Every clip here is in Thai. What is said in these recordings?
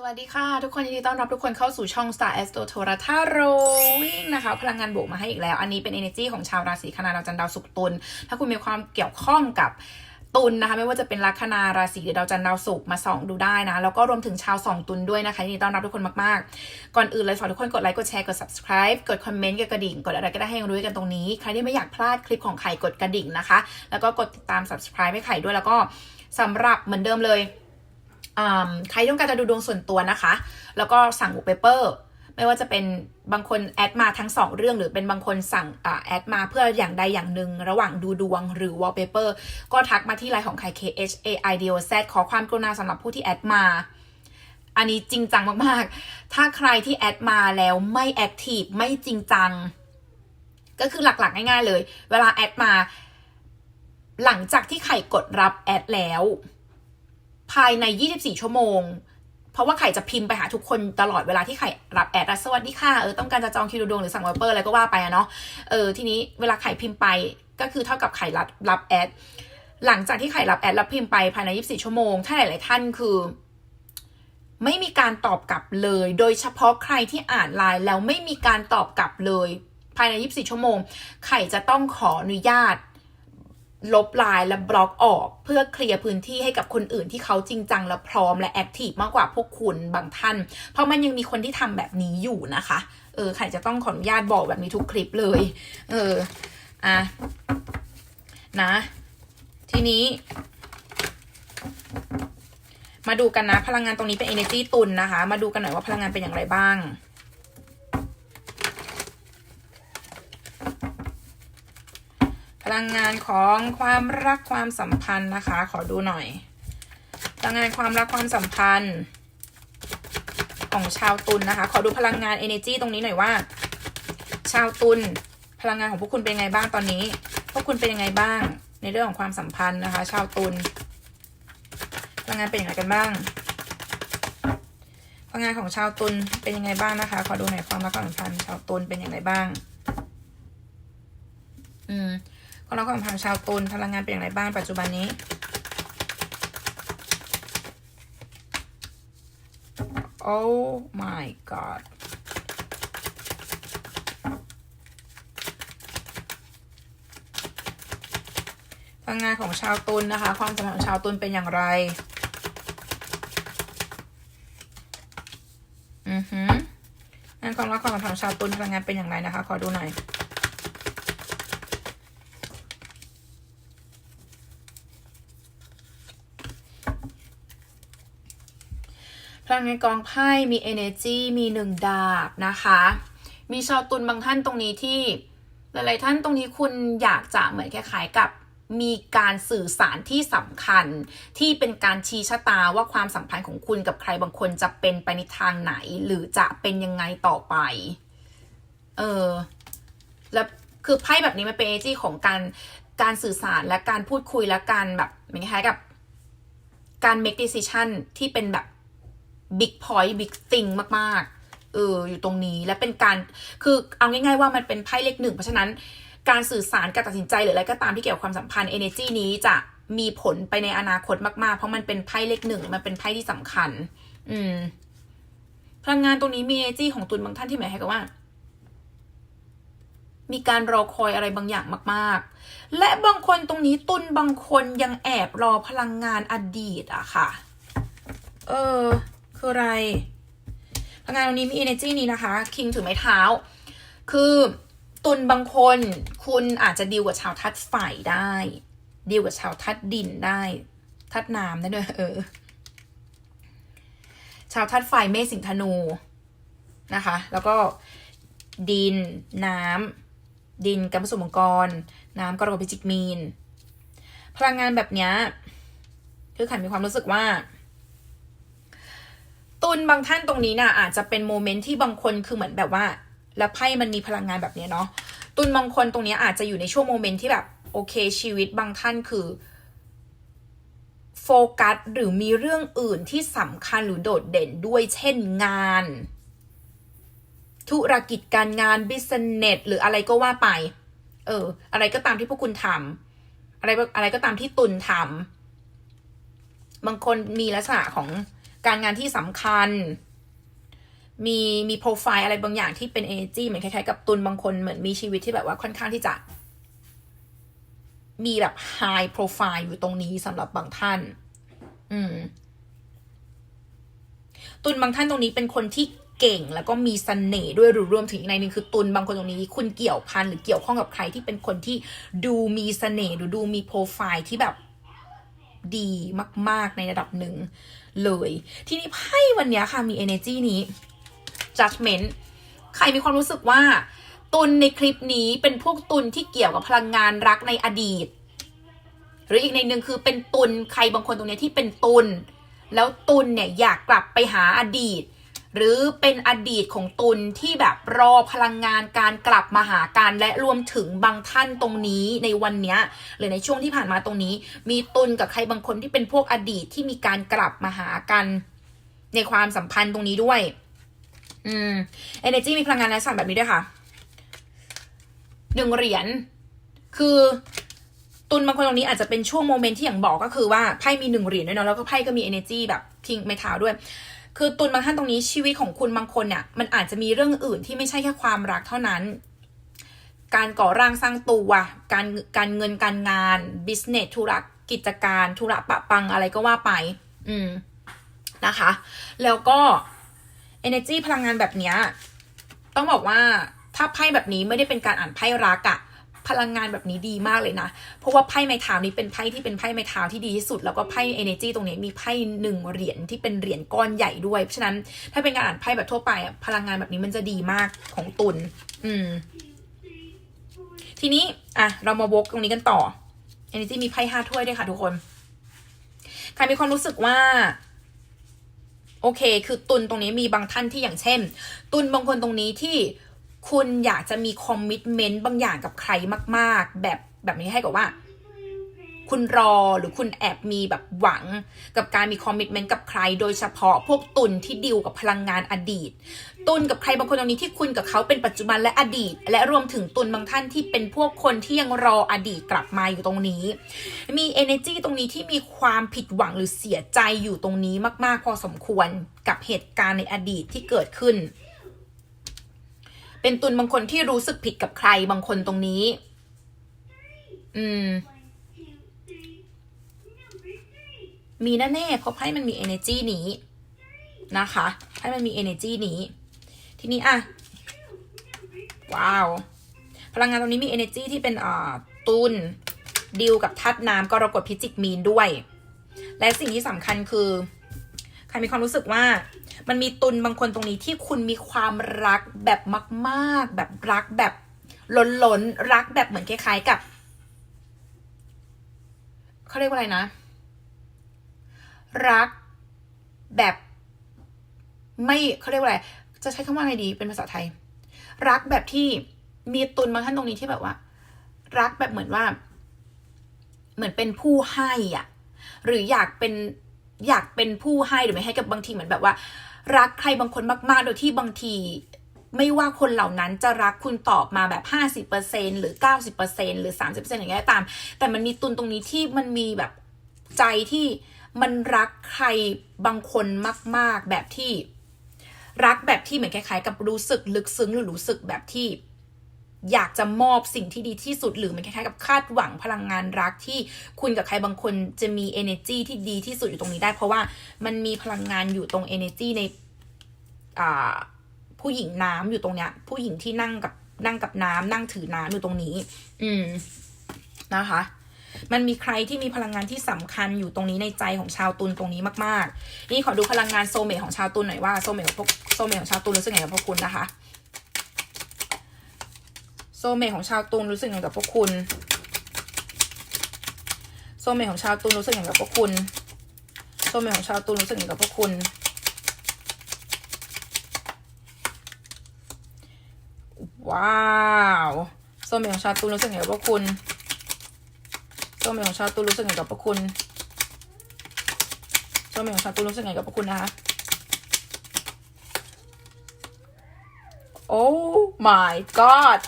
สวัสดีค่ะ ทุกคนยินดีต้อนรับทุกคนเข้าสู่ช่อง Star Astro t o r a t a r o วิ่งนะคะพลังงานบวกมาให้อีกแล้ว อันนี้เป็น energy ของชาวราศีคณาดาวจันทร์ดาวศุกร์ตุลถ้าคุณมีความเกี่ยวข้องกับตุลนะคะไม่ว่าจะเป็นลัคนาราศีหรือดาวจันทร์ดาวศุกร์มาส่องดูได้นะ แล้วก็รวมถึงชาวสองตุลด้วยนะคะยินดีต้อนรับทุกคนมากๆ ก่อนอื่นเลยฝากทุกคนกดไลค์กดแชร์กด subscribe กดคอมเมนต์กดกระดิ่ง กดอะไรก็ได้ให้รู้กันตรงนี้ ใครที่ไม่อยากพลาดคลิปของไข่กดกระดิ่งนะคะ แล้วก็กดติดตาม subscribe ให้ไข่ด้วยแล้วก็สำหรับเหมือนเดิมเลย ใครต้องการจะดูดวงส่วนตัวนะคะ แล้วก็สั่งบุกเปเปอร์ไม่ว่าจะเป็นบางคนแอดมาทั้งสองเรื่อง หรือเป็นบางคนสั่งอแอดมาเพื่ออย่างใดอย่างหนึ่งระหว่างดูดวงหรือวอลเปเปอร์ก็ทักมาที่ไลน์ของใคร K H A I D O Z ขอความกรุณาสำหรับผู้ที่แอดมา อันนี้จริงจังมากๆ ถ้าใครที่แอดมาแล้วไม่แอคทีฟไม่จริงจัง ก็คือหลักๆ ง่ายๆเลย เวลาแอดมา หลังจากที่ไข่กดรับแอดแล้ว ภายใน 24 ชั่วโมง เพราะว่าไข่จะพิมพ์ไปหาทุกคนตลอดเวลาที่ไข่รับแอดอะสวัสดีค่ะเออต้องการจะจองคิวดวงหรือสั่งวอลเปอร์อะไรก็ว่าไปอะเนาะเออทีนี้เวลาไข่พิมพ์ไปก็คือเท่ากับไข่รับรับแอดหลังจากที่ไข่รับแอดแล้วพิมพ์ไปภายใน 24 ชั่วโมง ถ้าหลาย ๆ ท่านคือ ไม่มีการตอบกลับเลย โดยเฉพาะใครที่อ่านไลน์แล้วไม่มีการตอบกลับเลย ภายใน 24 ชั่วโมง ไข่จะต้องขออนุญาต ลบไลน์และบล็อกออก เพื่อเคลียร์พื้นที่ให้กับคนอื่นที่เขาจริงจังและพร้อมและแอคทีฟมากกว่าพวกคุณบางท่าน เพราะมันยังมีคนที่ทำแบบนี้อยู่นะคะ เออไข่จะต้องขออนุญาตบอกแบบนี้ทุกคลิปเลย เอออะนะ ทีนี้ มาดูกันนะ พลังงานตรงนี้เป็น energy ตุนนะคะ มาดูกันหน่อยว่าพลังงานเป็นอย่างไรบ้าง ลังงานของความรักความสัมพันธ์นะคะ ขอดูหน่อยพลังงานความรักความสัมพันธ์ ของชาวตุลนนะคะ ขอดูพลังงาน energy ตรงนี้หน่อยว่า ชาวตุลพลังงานของพวกคุณเป็นยังไงบ้างตอนนี้ พวกคุณเป็นยังไงบ้าง ในเรื่องของความสัมพันธ์นะคะ ชาวตุลพลังงานเป็นยังไงกันบ้างพลังงานของชาวตุลเป็นยังไงบ้างนะคะ ขอดูหน่อยความรักความสัมพันธ์ชาวตุลเป็นยังไงบ้าง อืม ความรักความสัมพันธ์ชาวตุลพลังงานเป็นอย่างไรบ้างปัจจุบันนี้ Oh my god พลังงานของชาวตุลนะคะ ความสัมพันธ์ของชาวตุลเป็นอย่างไร อือหืองานความรักความสัมพันธ์ของชาวตุลพลังงานเป็นอย่างไรนะคะ ขอดูหน่อย พลังงานกองไพ่มี energy มีหนึ่งดาบนะคะ มีชาวตุลบางท่านตรงนี้ที่หลายๆท่านตรงนี้คุณอยากจะเหมือนคล้ายๆกับมีการสื่อสารที่สำคัญที่เป็นการชี้ชะตาว่าความสัมพันธ์ของคุณกับใครบางคนจะเป็นไปในทางไหน หรือจะเป็นยังไงต่อไป เออ แล้วคือไพ่แบบนี้มันเป็นเอจี้ของการการสื่อสารและการพูดคุยและการแบบเหมือนคล้ายกับการ make decision ที่เป็นแบบ big point big thing มากๆ เออ อยู่ตรงนี้และเป็นการ คือเอาง่ายๆว่ามันเป็นไพ่เลขหนึ่ง เพราะฉะนั้นการสื่อสารการตัดสินใจหรืออะไรก็ตามที่เกี่ยวกับความสัมพันธ์ energy นี้จะมีผลไปในอนาคตมากๆ เพราะมันเป็นไพ่เลขหนึ่ง มันเป็นไพ่ที่สำคัญ อืม พลังงานตรงนี้มี energy ของตุนบางท่านที่หมายความว่า มีการรอคอยอะไรบางอย่างมากๆ และบางคนตรงนี้ตุนบางคนยังแอบรอพลังงานอดีตอะค่ะ เออ คืออะไรพลังงานตรงนี้มี energy นี้นะคะ คิงถือไม้เท้า คือตุนบางคนคุณอาจจะดีลกับชาวทัดไฟได้ดีลกับชาวทัดดินได้ ทัดน้ำได้ด้วยเออ ชาวทัดไฟเมษสิงธนูนะคะ แล้วก็ดินน้ำดินกับผสมมังกร น้ำกรกฎพิจิกมีน พลังงานแบบเนี้ยคือขันมีความรู้สึกว่า ตุนบางท่านตรงนี้น่ะอาจจะเป็นโมเมนต์ที่บางคนคือเหมือนแบบว่า แล้วไพ่มันมีพลังงานแบบเนี้ยเนาะตุนบางคนตรงนี้อาจจะอยู่ในช่วงโมเมนต์ที่แบบโอเคชีวิตบางท่านคือโฟกัสหรือมีเรื่องอื่นที่สำคัญหรือโดดเด่นด้วยเช่นงาน ธุรกิจการงานบิสเนสหรืออะไรก็ว่าไป เออ อะไรก็ตามที่พวกคุณทำอะไรอะไรก็ตามที่ตุนทำบางคนมีลักษณะของ การงานที่สำคัญ มีมีโปรไฟล์อะไรบางอย่างที่เป็น energy เหมือนคล้ายๆกับตุลบางคนเหมือนมีชีวิตที่แบบว่าค่อนข้างที่จะ มีแบบ high profile อยู่ตรงนี้สำหรับบางท่าน อืม ตุลบางท่านตรงนี้เป็นคนที่เก่งแล้วก็มีเสน่ห์ด้วยหรือรวมถึงอีกในหนึ่งคือตุลบางคนตรงนี้ คุณเกี่ยวพันหรือเกี่ยวข้องกับใครที่เป็นคนที่ดูมีเสน่ห์หรือดูมีโปรไฟล์ที่แบบดีมาก ๆ ในระดับหนึ่ง เลย ทีนี้ไพ่วันนี้ค่ะมี energy นี้ judgment ใครมีความรู้สึกว่า ตุลในคลิปนี้เป็นพวกตุลที่เกี่ยวกับพลังงานรักในอดีต หรืออีกในหนึ่งคือเป็นตุลใครบางคนตรงนี้ที่เป็นตุลแล้วตุลเนี่ยอยากกลับไปหาอดีต หรือเป็นอดีตของตุลที่แบบรอพลังงานการกลับมาหากันและรวมถึงบางท่านตรงนี้ในวันเนี้ยหรือในช่วงที่ผ่านมาตรงนี้ มีตุลกับใครบางคนที่เป็นพวกอดีตที่มีการกลับมาหากัน ในความสัมพันธ์ตรงนี้ด้วย อืม energy มีพลังงานและสั่นแบบนี้ด้วยค่ะหนึ่งเหรียญคือตุนบางคนตรงนี้อาจจะเป็นช่วงโมเมนต์ที่อย่างบอกก็คือว่าไพ่มีหนึ่งเหรียญด้วยเนาะแล้วก็ไพ่ก็มี energy แบบคิงไม้เท้าด้วย คือตุนบางท่านตรงนี้ชีวิตของคุณบางคนเนี่ยมันอาจจะมีเรื่องอื่นที่ไม่ใช่แค่ความรักเท่านั้น การก่อร่างสร้างตัวการการเงินการงาน business ธุรกิจการธุระปะปังอะไรก็ว่าไป อืมนะคะ แล้วก็ energy พลังงานแบบเนี้ยต้องบอกว่าถ้าไพ่แบบนี้ไม่ได้เป็นการอ่านไพ่รักอะ พลังงานแบบนี้ดีมากเลยนะ เพราะว่าไพ่ไม้เท้านี้เป็นไพ่ที่เป็นไพ่ไม้เท้าที่ดีที่สุด แล้วก็ไพ่ energy ตรงนี้มีไพ่หนึ่งเหรียญที่เป็นเหรียญก้อนใหญ่ด้วย เพราะฉะนั้นถ้าเป็นการอ่านไพ่แบบทั่วไปพลังงานแบบนี้มันจะดีมากของตุลอืม ทีนี้อะเรามาวกตรงนี้กันต่อ energy มีไพ่ห้าถ้วยด้วยค่ะทุกคนใครมีความรู้สึกว่าโอเค คือตุนตรงนี้มีบางท่านที่อย่างเช่น ตุนบางคนตรงนี้ที่ คุณอยากจะมีคอมมิชเมนต์บางอย่างกับใครมาก ๆ แบบแบบนี้ให้กับว่า คุณรอหรือคุณแอบมีแบบหวังกับการมีคอมมิชเมนต์กับใคร โดยเฉพาะพวกตุนที่ดิวกับพลังงานอดีต ตุนกับใครบางคนตรงนี้ที่คุณกับเขาเป็นปัจจุบันและอดีต และรวมถึงตุนบางท่านที่เป็นพวกคนที่ยังรออดีตกลับมาอยู่ตรงนี้ มี energy ตรงนี้ที่มีความผิดหวังหรือเสียใจอยู่ตรงนี้มาก ๆ พอสมควรกับเหตุการณ์ในอดีตที่เกิดขึ้น เป็นตุนบางคนที่รู้สึกผิดกับใครบางคนตรงนี้ อืม มีแน่ๆเพราะไพ่มันมี energy นี้นะคะไพ่มันมี energy นี้ ทีนี้อะ ว้าว พลังงานตรงนี้มี energy ที่เป็นอ่าตุนดิวกับทัดน้ำกรกฎพิจิกมีนด้วย และสิ่งที่สำคัญคือ ใครมีความรู้สึกว่า มันมีตุนบางคนตรงนี้ที่คุณมีความรักแบบมาก ๆ แบบรักแบบล้นล้นรักแบบเหมือนคล้ายๆกับเขาเรียกว่าอะไรนะ รักแบบไม่เขาเรียกว่าอะไร จะใช้คำว่าอะไรดี เป็นภาษาไทย รักแบบที่มีตุนบางท่านตรงนี้ที่แบบว่า รักแบบเหมือนว่า เหมือนเป็นผู้ให้อะ หรืออยากเป็นอยากเป็นผู้ให้หรือไม่ให้กับบางทีเหมือนแบบว่า รักใครบางคนมากๆ โดยที่บางที ไม่ว่าคนเหล่านั้นจะรักคุณตอบมาแบบ 50%หรือ 90%หรือ 30%อย่างเงี้ยตาม แต่มันมีตุนตรงนี้ที่มันมีแบบใจที่มันรักใครบางคนมาก ๆ แบบที่ รักแบบที่เหมือนคล้ายๆ กับรู้สึกลึกซึ้งหรือรู้สึกแบบที่ อยากจะมอบสิ่งที่ดีที่สุดหรือมันคล้ายๆกับคาดหวังพลังงานรักที่คุณกับใครบางคนจะมี energy ที่ดีที่สุดอยู่ตรงนี้ได้ เพราะว่ามันมีพลังงานอยู่ตรง energy ในผู้หญิงน้ำอยู่ตรงเนี้ย ผู้หญิงที่นั่งกับนั่งกับน้ำนั่งถือน้ำอยู่ตรงนี้ อืมนะคะ มันมีใครที่มีพลังงานที่สำคัญอยู่ตรงนี้ในใจของชาวตุลตรงนี้มาก ๆ นี่ขอดูพลังงานโซเมทของชาวตุลหน่อยว่าโซเมทของพวกโซเมทของชาวตุลรู้สึกไงกับพวกคุณนะคะ โซเมของชาวตุลรู้สึกไงกับพวกคุณ โซเมของชาวตุลรู้สึกไงกับพวกคุณ โซเมของชาวตุลรู้สึกไงกับพวกคุณ ว้าวโซเมของชาวตุลรู้สึกไงกับพวกคุณโซเมของชาวตุลรู้สึกไงกับพวกคุณโซเมของชาวตุลรู้สึกไงกับพวกคุณนะคะ Oh my god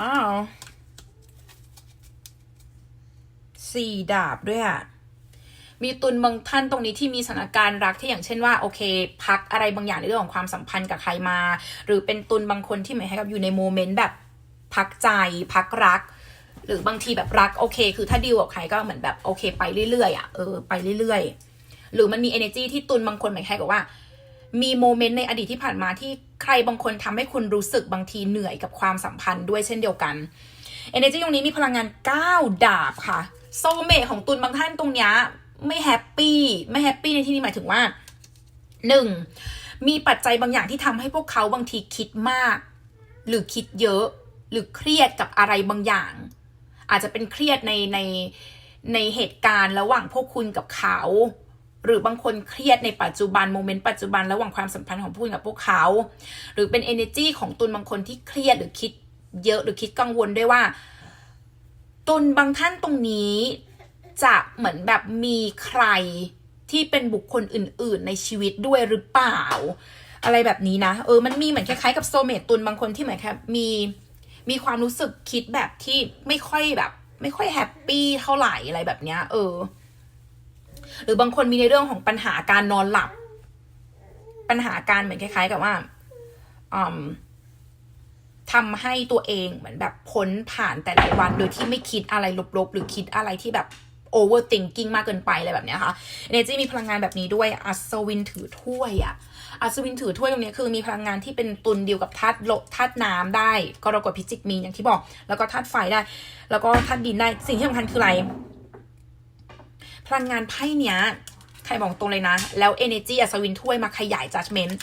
ว้าว สี่ดาบด้วยอะมีตุนบางท่านตรงนี้ที่มีสถานการณ์รักที่อย่างเช่นว่าโอเค พักอะไรบางอย่างในเรื่องของความสัมพันธ์กับใครมา หรือเป็นตุนบางคนที่หมายให้กับอยู่ในโมเมนต์แบบพักใจพักรัก หรือบางทีแบบรักโอเค คือถ้าดีลกับใครก็เหมือนแบบโอเค ไปเรื่อยๆอะเออไปเรื่อยๆ หรือมันมี energy ที่ตุนบางคนหมายให้กับว่า มีโมเมนต์ในอดีตที่ผ่านมาที่ใครบางคนทำให้คุณรู้สึกบางทีเหนื่อยกับความสัมพันธ์ด้วยเช่นเดียวกัน energy ตรงนี้มีพลังงาน 9 ดาบค่ะ โซเมทของตุนบางท่านตรงเนี้ยไม่แฮปปี้ไม่แฮปปี้ในที่นี้หมายถึงว่าหนึ่งมีปัจจัยบางอย่างที่ทำให้พวกเขาบางทีคิดมาก หรือคิดเยอะ หรือเครียดกับอะไรบางอย่าง อาจจะเป็นเครียดในในในเหตุการณ์ระหว่างพวกคุณกับเขา หรือบางคนเครียดในปัจจุบันโมเมนต์ปัจจุบันระหว่างความสัมพันธ์ของพวกคุณกับพวกเขา หรือเป็น energy ของตุนบางคนที่เครียดหรือคิดเยอะหรือคิดกังวลด้วยว่า ตุนบางท่านตรงนี้จะเหมือนแบบมีใครที่เป็นบุคคลอื่น ๆ ในชีวิตด้วยหรือเปล่า อะไรแบบนี้นะ เออ มันมีเหมือนคล้ายๆกับโซเมตตุนบางคนที่เหมือนแค่มีมีความรู้สึกคิดแบบที่ไม่ค่อยแบบ ไม่ค่อยแฮปปี้เท่าไหร่อะไรแบบเนี้ย เออ หรือบางคนมีในเรื่องของปัญหาการนอนหลับ ปัญหาการเหมือนคล้าย ๆ กับว่าอืม ทำให้ตัวเองเหมือนแบบพ้นผ่านแต่ละวัน โดยที่ไม่คิดอะไรลบๆ หรือคิดอะไรที่แบบ overthinking มากเกินไปอะไรแบบเนี้ยค่ะเนจีมีพลังงานแบบนี้ด้วย อัศวินถือถ้วยอะอัศวินถือถ้วยตรงนี้คือมีพลังงานที่เป็นตุนเดียวกับธาตุโลธาตุน้ำได้กรกฎพิจิกมีอย่างที่บอก แล้วก็ธาตุไฟได้ แล้วก็ธาตุดินได้สิ่งที่สำคัญคืออะไร พลังงานไพ่เนี้ยใครบอกตรงเลยนะ แล้ว energy อัศวินถ้วยมาขยาย judgment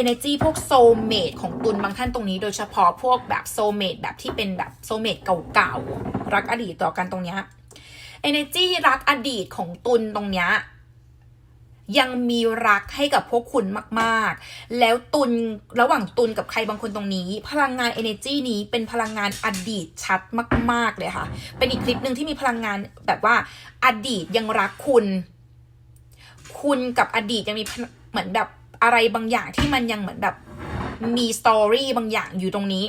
energy พวกโซเมดของตุนบางท่านตรงนี้โดยเฉพาะพวกแบบโซเมดแบบที่เป็นแบบโซเมดเก่าๆ รักอดีตต่อกันตรงเนี้ย energy รักอดีตของตุนตรงเนี้ยยังมีรักให้กับพวกคุณมากๆ แล้วตุนระหว่างตุนกับใครบางคนตรงนี้ พลังงาน energy นี้เป็นพลังงานอดีตชัดมาก ๆ เลยค่ะ เป็นอีกคลิปหนึ่งที่มีพลังงานแบบว่าอดีตยังรักคุณ คุณกับอดีตยังมีเหมือนแบบ อะไรบางอย่างที่มันยังเหมือนแบบ มีสตอรี่บางอย่างอยู่ตรงนี้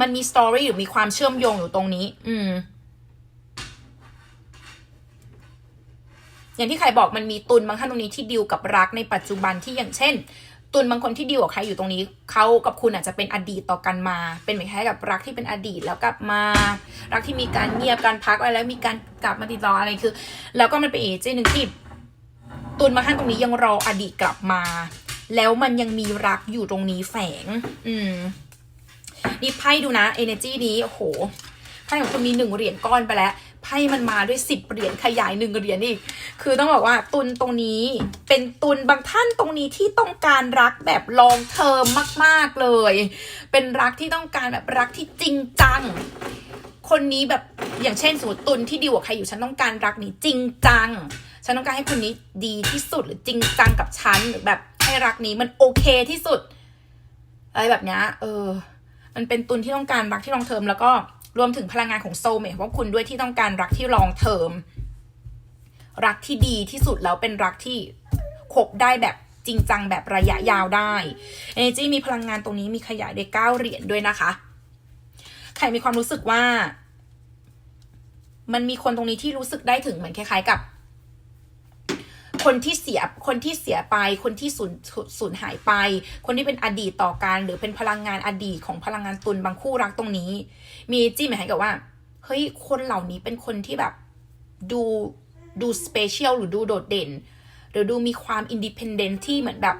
มันมีสตอรี่หรือมีความเชื่อมโยงอยู่ตรงนี้ อืม อย่างที่ใครบอกมันมีตุนบางท่านตรงนี้ที่ดิวกับรักในปัจจุบันที่อย่างเช่น ตุนบางคนที่ดิวกับใครอยู่ตรงนี้เขากับคุณอาจจะเป็นอดีตต่อกันมา เป็นเหมือนคล้ายกับรักที่เป็นอดีตแล้วกลับมา รักที่มีการเงียบการพักอะไรแล้วมีการกลับมาติดต่ออะไรคือ แล้วก็มันเป็นเอเจนต์หนึ่งที่ ตุนมาท่านตรงนี้ยังรออดีตกลับมา แล้วมันยังมีรักอยู่ตรงนี้แฝง อืมนี่ไพ่ดูนะ energy นี้โอ้โหไพ่ของคุณมีหนึ่งเหรียญก้อนไปแล้วไพ่มันมาด้วยสิบเหรียญขยายหนึ่งเหรียญอีก คือต้องบอกว่าตุนตรงนี้เป็นตุนบางท่านตรงนี้ที่ต้องการรักแบบลองเทอมมาก ๆเลย เป็นรักที่ต้องการแบบรักที่จริงจัง คนนี้แบบอย่างเช่นสมมติตุนที่ดีกว่าใครอยู่ฉันต้องการรักนี้จริงจัง ฉันต้องการให้คนนี้ดีที่สุดหรือจริงจังกับฉันหรือแบบให้รักนี้มันโอเคที่สุดอะไรแบบนี้เออ มันเป็นตุนที่ต้องการรักที่ลองเทอมแล้วก็รวมถึงพลังงานของโซเมทว่าคุณด้วยที่ต้องการรักที่ลองเทอมรักที่ดีที่สุดแล้วเป็นรักที่คบได้แบบจริงจังแบบระยะยาวได้ Energy มีพลังงานตรงนี้มีขยายได้เก้าเหรียญด้วยนะคะ ใครมีความรู้สึกว่า มันมีคนตรงนี้ที่รู้สึกได้ถึงเหมือนคล้ายๆกับ คนที่เสียคนที่เสียไป คนที่สูญสูญหายไป คนที่เป็นอดีตต่อกันหรือเป็นพลังงานอดีตของพลังงานตุนบางคู่รักตรงนี้ มีจี้หมายกับว่าเฮ้ยคนเหล่านี้เป็นคนที่แบบดูดูสเปเชียลหรือดูโดดเด่น หรือดูมีความอินดิเพนเดนต์ที่เหมือนแบบ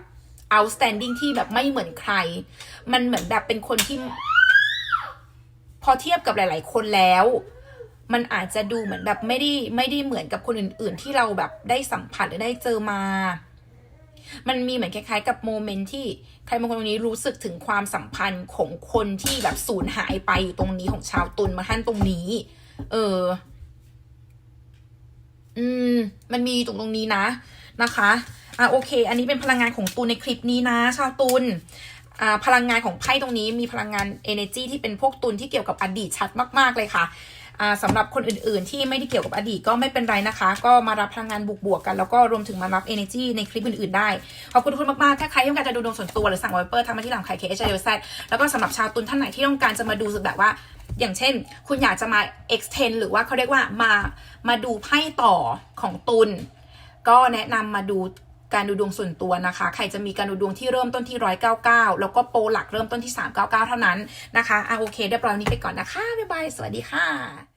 outstanding ที่แบบไม่เหมือนใคร มันเหมือนแบบเป็นคนที่ พอเทียบกับหลาย ๆ คนแล้ว มันอาจจะดูเหมือนแบบไม่ได้ไม่ได้เหมือนกับคนอื่น ๆ ที่เราแบบได้สัมผัสหรือได้เจอมา มันมีเหมือนคล้าย ๆ กับโมเมนต์ที่ใครบางคนตรงนี้รู้สึกถึงความสัมพันธ์ของคนที่แบบสูญหายไปอยู่ตรงนี้ของชาวตุลมาท่านตรงนี้ เออ อืม มันมีตรงตรงนี้นะนะคะอะโอเค อันนี้เป็นพลังงานของตุลในคลิปนี้นะ ชาวตุล พลังงานของไพ่ตรงนี้มีพลังงาน energy ที่เป็นพวกตุลที่เกี่ยวกับอดีตชัดมาก ๆ เลยค่ะอ่าสำหรับคนอื่นๆ ที่ไม่ได้เกี่ยวกับอดีตก็ไม่เป็นไรนะคะ ก็มารับพลังงานบวกๆกัน แล้วก็รวมถึงมารับ energy ในคลิปอื่นๆได้ ขอบคุณทุกคนมากๆ ถ้าใครต้องการจะดูดวงส่วนตัวหรือสั่งไวเปอร์ทางมาที่หลังไข่เคเอชเอซแล้วก็สำหรับชาวตุลท่านไหนที่ต้องการจะมาดูแบบว่า อย่างเช่น คุณอยากจะมา extend หรือว่าเขาเรียกว่ามามาดูไพ่ต่อของตุลก็แนะนำมาดู การดูดวงส่วนตัวนะคะ ใครจะมีการดูดวงที่เริ่มต้นที่ 199 แล้วก็โปรหลักเริ่มต้นที่ 399 เท่านั้นนะคะอะโอเคเรียบร้อยนี้ไปก่อนนะคะ บ๊ายบาย สวัสดีค่ะ